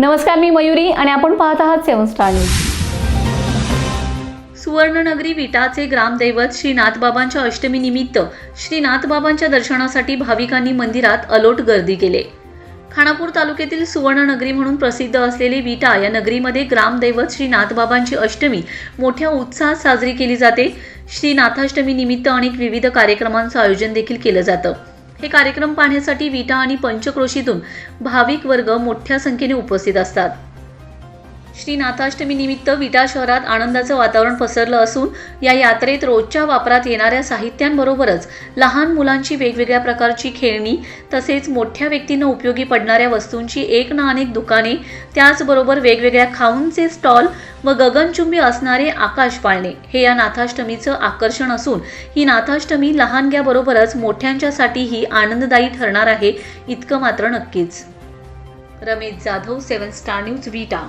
नमस्कार मी मयुरी आणि आपण पाहत आहात सेवन स्टार न्यूज. सुवर्णनगरी विटाचे ग्रामदैवत श्री नाथबाबांच्या अष्टमीनिमित्त श्री नाथबाबांच्या दर्शनासाठी भाविकांनी मंदिरात अलोट गर्दी केले. खानापूर तालुक्यातील सुवर्णनगरी म्हणून प्रसिद्ध असलेली विटा या नगरीमध्ये ग्रामदैवत श्री नाथबाबांची अष्टमी मोठ्या उत्साहात साजरी केली जाते. श्री नाथाष्टमी निमित्त अनेक विविध कार्यक्रमांचं आयोजन देखील केलं जातं. हे कार्यक्रम पाहण्यासाठी विटा आणि पंचक्रोशीतून भाविक वर्ग मोठ्या संख्येने उपस्थित असतात. श्री नाथाष्टमी निमित्त विटा शहरात आनंदाचं वातावरण पसरलं असून या यात्रेत रोजच्या वापरात येणाऱ्या साहित्यांबरोबरच लहान मुलांची वेगवेगळ्या प्रकारची खेळणी तसेच मोठ्या व्यक्तींना उपयोगी पडणाऱ्या वस्तूंची एक ना अनेक दुकाने त्याचबरोबर वेगवेगळ्या खाऊंचे स्टॉल व गगनचुंबी असणारे आकाश पाळणे. हे या नाथाष्टमीचं आकर्षण असून ही नाथाष्टमी लहानग्याबरोबरच मोठ्यांच्यासाठीही आनंददायी ठरणार आहे इतकं मात्र नक्कीच. Ramesh Jadhav seven star news Vita